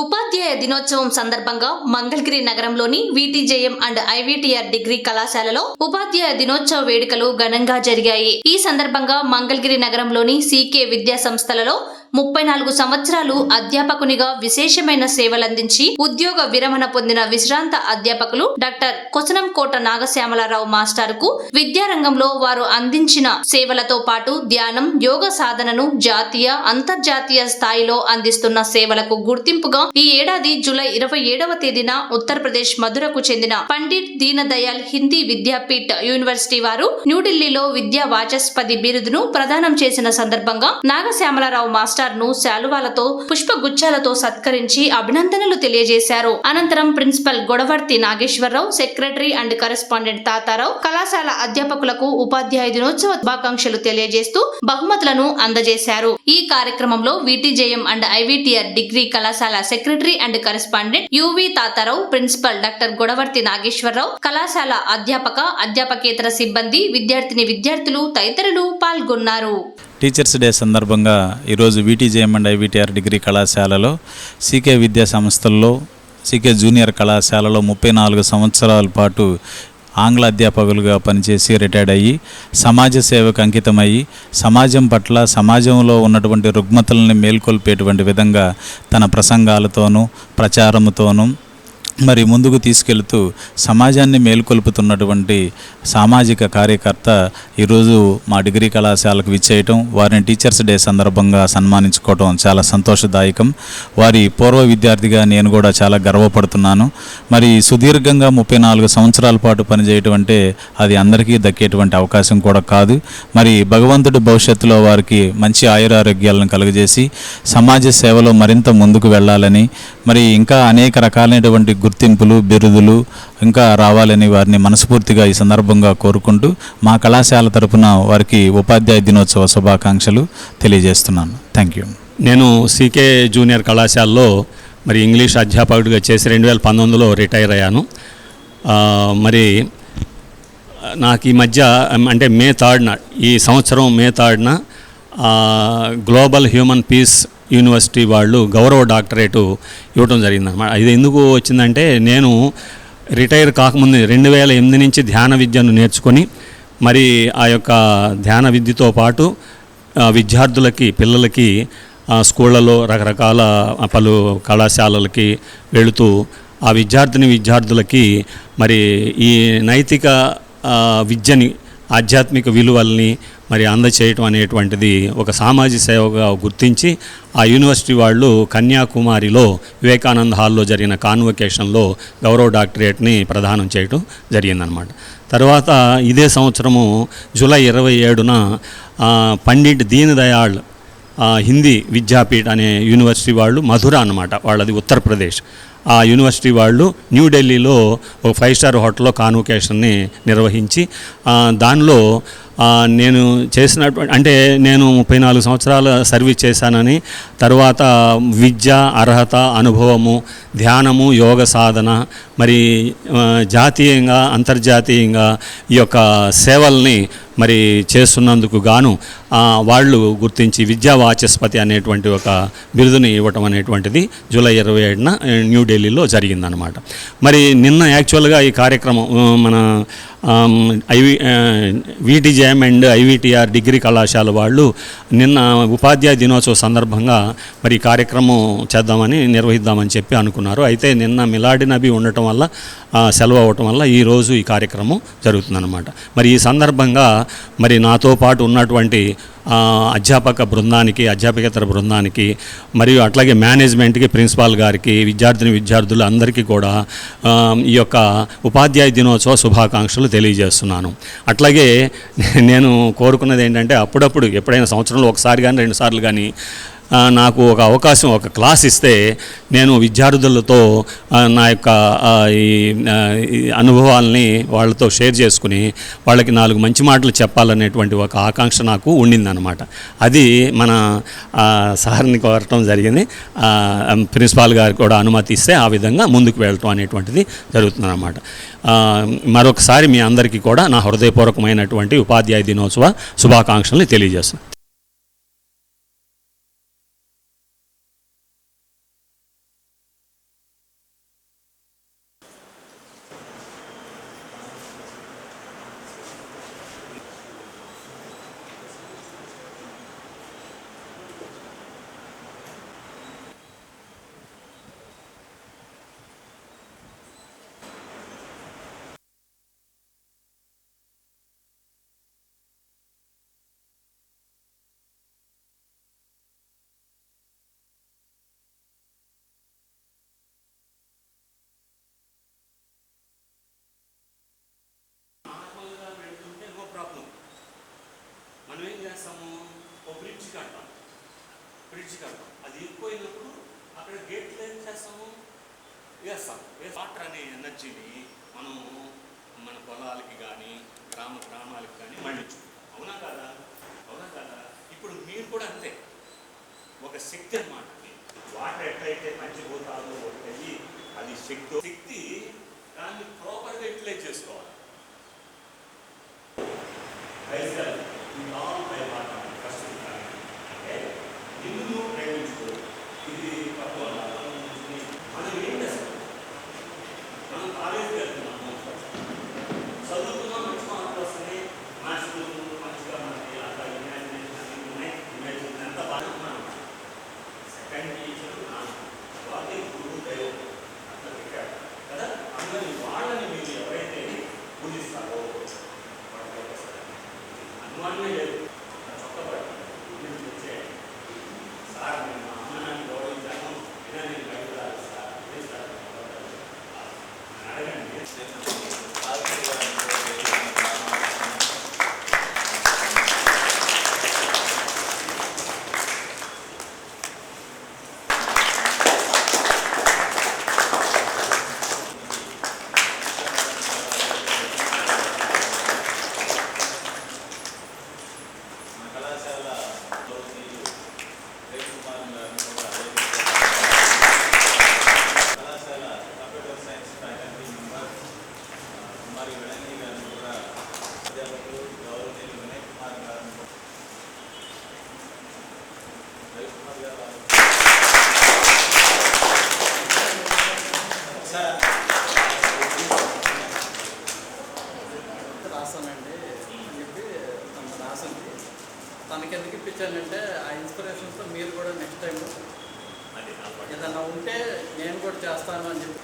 ఉపాధ్యాయ దినోత్సవం సందర్భంగా మంగళగిరి నగరంలోని విటిజేఎం అండ్ ఐవిటిఆర్ డిగ్రీ కళాశాలలో ఉపాధ్యాయ దినోత్సవ వేడుకలు ఘనంగా జరిగాయి. ఈ సందర్భంగా మంగళగిరి నగరంలోని సీకే విద్యా సంస్థలలో ముప్పై నాలుగు సంవత్సరాలు అధ్యాపకునిగా విశేషమైన సేవలందించి ఉద్యోగ విరమణ పొందిన విశ్రాంత అధ్యాపకులు డాక్టర్ కొసనంకోట నాగశ్యామలరావు నాగశ్యామలారావు మాస్టర్కు విద్యారంగంలో వారు అందించిన సేవలతో పాటు ధ్యానం యోగ సాధనను జాతీయ అంతర్జాతీయ స్థాయిలో అందిస్తున్న సేవలకు గుర్తింపుగా ఈ ఏడాది జూలై ఇరవై ఏడవ తేదీన ఉత్తరప్రదేశ్ మధురకు చెందిన పండిట్ దీనదయాల్ హిందీ విద్యాపీఠ్ యూనివర్సిటీ వారు న్యూఢిల్లీలో విద్యా వాచస్పతి బిరుదును ప్రదానం చేసిన సందర్భంగా నాగశ్యామలారావు మాస్టర్ ను శాలువాలతో పుష్పగుచ్చాలతో సత్కరించి అభినందనలు తెలియజేశారు. అనంతరం principal Godavarthi Nageswara Rao secretary and correspondent Tatarao కళాశాల అధ్యాపకులకు ఉపాధ్యాయ దినోత్సవ శుభాకాంక్షలు తెలియజేస్తూ బహుమతులను అందజేశారు. ఈ కార్యక్రమంలో V T J M and I V T R degree కళాశాల secretary and correspondent U V Tatarao principal doctor Godavarthi Nageswara Rao కళాశాల అధ్యాపక అధ్యాపకేతర సిబ్బంది విద్యార్థిని విద్యార్థులు తదితరులు పాల్గొన్నారు. టీచర్స్ డే సందర్భంగా ఈరోజు V T J M and I V T R degree కళాశాలలో సీకే విద్యా సంస్థల్లో సీకే జూనియర్ కళాశాలలో ముప్పై నాలుగు సంవత్సరాల పాటు ఆంగ్ల అధ్యాపకులుగా పనిచేసి రిటైర్డ్ అయ్యి సమాజ సేవకు అంకితమయ్యి సమాజం పట్ల సమాజంలో ఉన్నటువంటి రుగ్మతల్ని మేల్కొల్పేటువంటి విధంగా తన ప్రసంగాలతోనూ ప్రచారముతోనూ మరి ముందుకు తీసుకెళ్తూ సమాజాన్ని మేల్కొల్పుతున్నటువంటి సామాజిక కార్యకర్త ఈరోజు మా డిగ్రీ కళాశాలకు విచ్చేయటం వారిని టీచర్స్ డే సందర్భంగా సన్మానించుకోవటం చాలా సంతోషదాయకం. వారి పూర్వ విద్యార్థిగా నేను కూడా చాలా గర్వపడుతున్నాను. మరి సుదీర్ఘంగా ముప్పై నాలుగు సంవత్సరాల పాటు పనిచేయటం అంటే అది అందరికీ దక్కేటువంటి అవకాశం కూడా కాదు. మరి భగవంతుడి భవిష్యత్తులో వారికి మంచి ఆయురారోగ్యాలను కలుగజేసి సమాజ సేవలో మరింత ముందుకు వెళ్ళాలని మరి ఇంకా అనేక రకాలైనటువంటి గుర్తింపులు బిరుదులు ఇంకా రావాలని వారిని మనస్ఫూర్తిగా ఈ సందర్భంగా కోరుకుంటూ మా కళాశాల తరపున వారికి ఉపాధ్యాయ దినోత్సవ శుభాకాంక్షలు తెలియజేస్తున్నాను. థ్యాంక్ యూ నేను సీకే జూనియర్ కళాశాలలో మరి ఇంగ్లీష్ అధ్యాపకుడిగా చేసి రెండు వేల పంతొమ్మిదిలో రిటైర్ అయ్యాను. మరి నాకు ఈ మధ్య అంటే మే థర్డ్న ఈ సంవత్సరం మే థర్డ్న గ్లోబల్ హ్యూమన్ పీస్ యూనివర్సిటీ వాళ్ళు గౌరవ డాక్టరేటు ఇవ్వడం జరిగిందన్నమాట. ఇది ఎందుకు వచ్చిందంటే నేను రిటైర్ కాకముందు రెండు వేల ఎనిమిది నుంచి ధ్యాన విద్యను నేర్చుకొని మరి ఆ యొక్క ధ్యాన విద్యతో పాటు విద్యార్థులకి పిల్లలకి స్కూళ్ళలో రకరకాల పలు కళాశాలలకి వెళుతూ ఆ విద్యార్థిని విద్యార్థులకి మరి ఈ నైతిక విద్యని ఆధ్యాత్మిక విలువల్ని మరి అందచేయటం అనేటువంటిది ఒక సామాజిక సేవగా గుర్తించి ఆ యూనివర్సిటీ వాళ్ళు కన్యాకుమారిలో వివేకానంద హాల్లో జరిగిన కాన్వకేషన్లో గౌరవ డాక్టరేట్ని ప్రదానం చేయటం జరిగిందనమాట. తర్వాత ఇదే సంవత్సరము జూలై ఇరవై ఏడున పండిట్ దీన్ దయాళ్ హిందీ విద్యాపీఠ్ అనే యూనివర్సిటీ వాళ్ళు మధుర అనమాట వాళ్ళది ఉత్తరప్రదేశ్. ఆ యూనివర్సిటీ వాళ్ళు న్యూఢిల్లీలో ఒక ఫైవ్ స్టార్ హోటల్లో కాన్వకేషన్ని నిర్వహించి దానిలో నేను చేసినటువంటి అంటే నేను ముప్పై నాలుగు సంవత్సరాల సర్వీస్ చేశానని తర్వాత విద్య అర్హత అనుభవము ధ్యానము యోగ సాధన మరి జాతీయంగా అంతర్జాతీయంగా ఈ యొక్క సేవల్ని మరి చేస్తున్నందుకు గాను వాళ్ళు గుర్తించి విద్యా వాచస్పతి అనేటువంటి ఒక బిరుదుని ఇవ్వటం అనేటువంటిది జూలై ఇరవై ఏడున న్యూఢిల్లీలో జరిగిందనమాట మరి నిన్న యాక్చువల్గా ఈ కార్యక్రమం మన I V V T J M and I V T R degree కళాశాల వాళ్ళు నిన్న ఉపాధ్యాయ దినోత్సవ సందర్భంగా మరి కార్యక్రమం చేద్దామని నిర్వహిద్దామని చెప్పి అనుకున్నారు. అయితే నిన్న మిలాడి నబి ఉండటం వల్ల సెలవు అవ్వటం వల్ల ఈరోజు ఈ కార్యక్రమం జరుగుతుందన్నమాట. మరి ఈ సందర్భంగా మరి నాతో పాటు ఉన్నటువంటి అధ్యాపక బృందానికి అధ్యాపకేతర బృందానికి మరియు అట్లాగే మేనేజ్మెంట్కి ప్రిన్సిపాల్ గారికి విద్యార్థిని విద్యార్థులు అందరికీ కూడా ఈ యొక్క ఉపాధ్యాయ దినోత్సవ శుభాకాంక్షలు తెలియజేస్తున్నాను. అట్లాగే నేను కోరుకున్నది ఏంటంటే అప్పుడప్పుడు ఎప్పుడైనా సంవత్సరంలో ఒకసారి కానీ రెండు సార్లు కానీ నాకు ఒక అవకాశం ఒక క్లాస్ ఇస్తే నేను విద్యార్థులతో నా యొక్క ఈ అనుభవాల్ని వాళ్ళతో షేర్ చేసుకుని వాళ్ళకి నాలుగు మంచి మాటలు చెప్పాలనేటువంటి ఒక ఆకాంక్ష నాకు ఉండిందనమాట అది మన సార్ని కోరటం జరిగింది. ప్రిన్సిపాల్ గారు కూడా అనుమతి ఇస్తే ఆ విధంగా ముందుకు వెళ్ళటం అనేటువంటిది జరుగుతుందన్నమాట. మరొకసారి మీ అందరికీ కూడా నా హృదయపూర్వకమైనటువంటి ఉపాధ్యాయ దినోత్సవ శుభాకాంక్షల్ని తెలియజేస్తున్నాను. కడతాం. బ్రిడ్జ్ కడతాం. అది ఎక్కువైనప్పుడు అక్కడ గేట్లు ఏం చేస్తాము? వేస్తాం. వేసి వాటర్ అనే ఎనర్జీని మనం మన పొలాలకి కానీ గ్రామ గ్రామాలకి కానీ మళ్ళించుకుంటాం అవునా కదా? అవునా కదా? ఇప్పుడు మీరు కూడా అంతే. ఒక శక్తి అన్నమాట. వాటర్ ఎట్లయితే పంచిపోతాదో ఒకటి అది శక్తి. శక్తి దాన్ని ప్రాపర్గా యూటిలైజ్ చేసుకోవాలి. వైజాగ్ వాటర్ అంటే Hindu ఏదన్నా ఉంటే నేను కూడా చేస్తాను అని చెప్పి